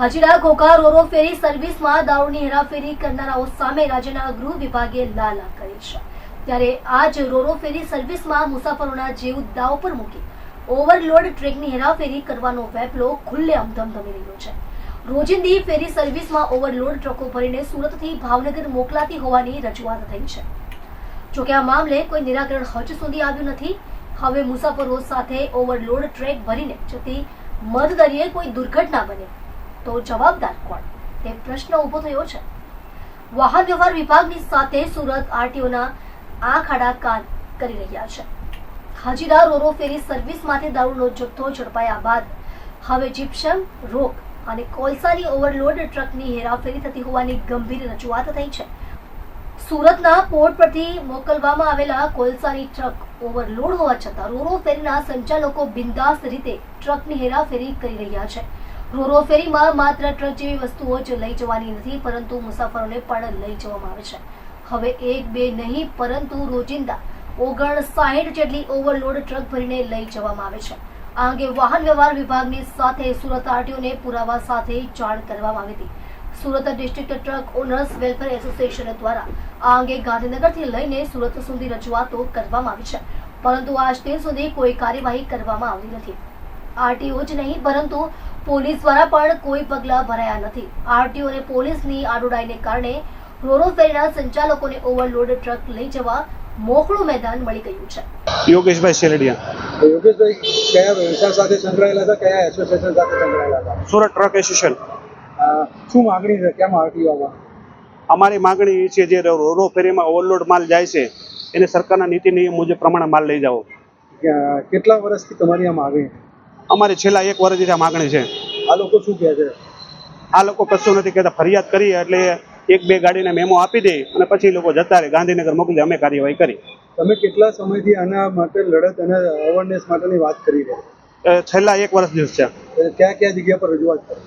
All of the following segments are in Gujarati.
હાજીરા ઘોઘા, રોરો ફેરી સર્વિસમાં દારૂની હેરાફેરી કરનારાઓ સામે રાજ્યના ગૃહ વિભાગે લાલા કરી છે. ત્યારે આજ રોરો ફેરી સર્વિસમાં મુસાફરોના જીવ દાવ પર મૂકી ઓવરલોડ ટ્રેકની હેરાફેરી કરવાનો વેપલો ખુલ્લેઆમ ધમધમી રહ્યો છે. રોજિંદી ફેરી સર્વિસમાં ઓવરલોડ ટ્રકો ભરીને સુરતથી ભાવનગર મોકલાતી હોવાની રજૂઆત થઈ છે. જોકે આ મામલે કોઈ નિરાકરણ હજ સુધી આવ્યું નથી. હવે મુસાફરો સાથે ઓવરલોડ ટ્રેક ભરીને જતી મધદરિયે કોઈ દુર્ઘટના બને. તો જવાબદાર કોણ? તે પ્રશ્ન ઊભો થયો છે. વાહન વ્યવહાર વિભાગની સાથે સુરત આરટીઓના આંખ આડા કાન કરી રહ્યા છે. હાજીરા રોરો ફેરી સર્વિસમાંથી દારૂનો જથ્થો ઝડપાયા બાદ હવે જીપ્સમ, રોક અને કોલસાની ઓવરલોડ ટ્રકની હેરાફેરી થતી હોવાની ગંભીર રજૂઆત થઈ છે. સુરતના પોર્ટ પરથી મોકલવામાં આવેલા કોલસાની ટ્રક ઓવરલોડ હોવા છતાં રોરો ફેરીના સંચાલકો બિંદાસ રીતે ટ્રકની હેરાફેરી કરી રહ્યા છે. રોરો ફેરીમાં માત્ર ટ્રક જેવી વસ્તુઓ જ લઈ જવાની નથી, પરંતુ મુસાફરોને પણ લઈ જવામાં આવે છે. હવે એક બે નહીં, પરંતુ રોજિંદા ઓગણ સાહીઠ જેટલી ઓવરલોડ ટ્રક ભરીને લઈ જવામાં આવે છે. આ અંગે વાહન વ્યવહાર વિભાગની સાથે સુરત આરટીઓને પુરાવા સાથે જાણ કરવામાં આવી હતી. Surat district truck owners welfare association દ્વારા આ અંગે ગાંધીનગરથી લઈને સુરત સુધી રજૂઆતો કરવામાં આવી છે. પરંતુ આજ દિન સુધી કોઈ કાર્યવાહી કરવામાં આવી નથી. આરટીઓ જ નહીં પરંતુ પોલીસ દ્વારા પણ કોઈ પગલાં ભરાયા નથી. આરટીઓ અને પોલીસની આડોડાઈને કારણે રોરો ફેરીના સંચાલકોને ઓવરલોડ ટ્રક લઈ જવા મોકળું મેદાન મળી ગયું છે. યોગેશભાઈ શેલડિયા. યોગેશભાઈ કયા વ્યવસાય સાથે સંકળાયેલા હતા? કયા એસોસિએશન સાથે સંકળાયેલા હતા? Surat truck association. શું માગણી છે? કેમ આરટીઓમાં અમારી માગણી એ છે જે રોરો ફેરીમાં ઓવરલોડ માલ જાય છે એને સરકારના નીતિ નિયમ મુજબ પ્રમાણે માલ લઈ જાઓ. કેટલા વર્ષથી તમારી આ માગણી? અમારી છેલ્લા એક વર્ષથી આ માગણી છે. આ લોકો શું કહે છે? આ લોકો કશું નથી કહેતા ફરિયાદ કરીએ એટલે એક બે ગાડીને મેમો આપી દે અને પછી લોકો જતા રહે. ગાંધીનગર મોકલી અમે કાર્યવાહી કરી. તમે કેટલા સમયથી આના માટે લડત અને અવેરનેસ માટેની વાત કરી રહ્યા છેલ્લા એક વર્ષ દિવસ છે. ક્યાં ક્યાં જગ્યા પર રજૂઆત કરી?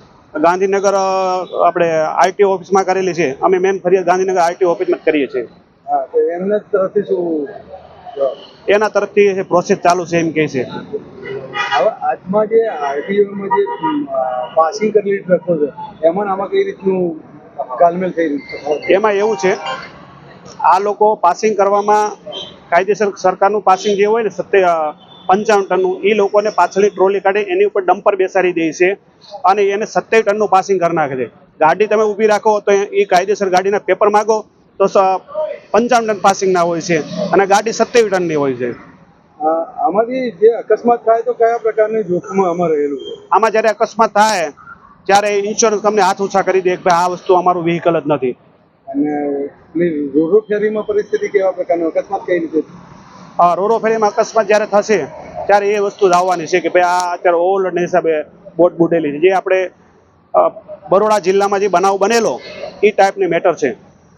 ગાંધીનગર આપણે આઈટી ઓફિસમાં કરેલી છે. અમે મેન ફરિયાદ ગાંધીનગર આઈટી ઓફિસમાં જ કરીએ છીએ. એમના તરફથી શું એના તરફથી પ્રોસેસ ચાલુ છે એમ કહે છે. હવે આજમાં જે આરટીઓમાં જે પાસિંગ કરેલી ટ્રકો છે, એમાં આમાં કઈ રીતનું ગાલમેલ થઈ રહ્યું છે? એમાં એવું છે, આ લોકો પાસિંગ કરવામાં કાયદેસર સરકારનું પાસિંગ જે હોય ને સત્ય પંચાવન ટનનું એ લોકોને પાછળની ટ્રોલી કાઢી, એની ઉપર ડમ્પર બેસાડી દે છે અને એને સત્યાવી ટનનું પાસિંગ કરી નાખે છે. ગાડી તમે ઊભી રાખો તો એ કાયદેસર ગાડીના પેપર માગો તો પંચાવન ટન પાસિંગ ના હોય છે અને ગાડી સત્યાવી ટનની હોય છે. આમાંથી જે અકસ્માત થાય તો કયા પ્રકારની જોખમ આમાં રહેલું છે? આમાં જ્યારે અકસ્માત થાય ત્યારે ઇન્સ્યોરન્સ તમને હાથ ઊંચા કરી દે કે ભાઈ આ વસ્તુ અમારું વ્હીકલ જ નથી. અને રોરો ફેરીમાં પરિસ્થિતિ કેવા પ્રકારનો? અકસ્માત કઈ રીતે આ રોરો ફેરીમાં અકસ્માત જ્યારે થશે ત્યારે એ વસ્તુ લાવવાની છે કે ભાઈ આ અત્યારે ઓવરલોડના હિસાબે બોટ બુડેલી છે. જે આપણે બરોડા જિલ્લામાં જે બનાવ બનેલો એ ટાઈપની મેટર છે.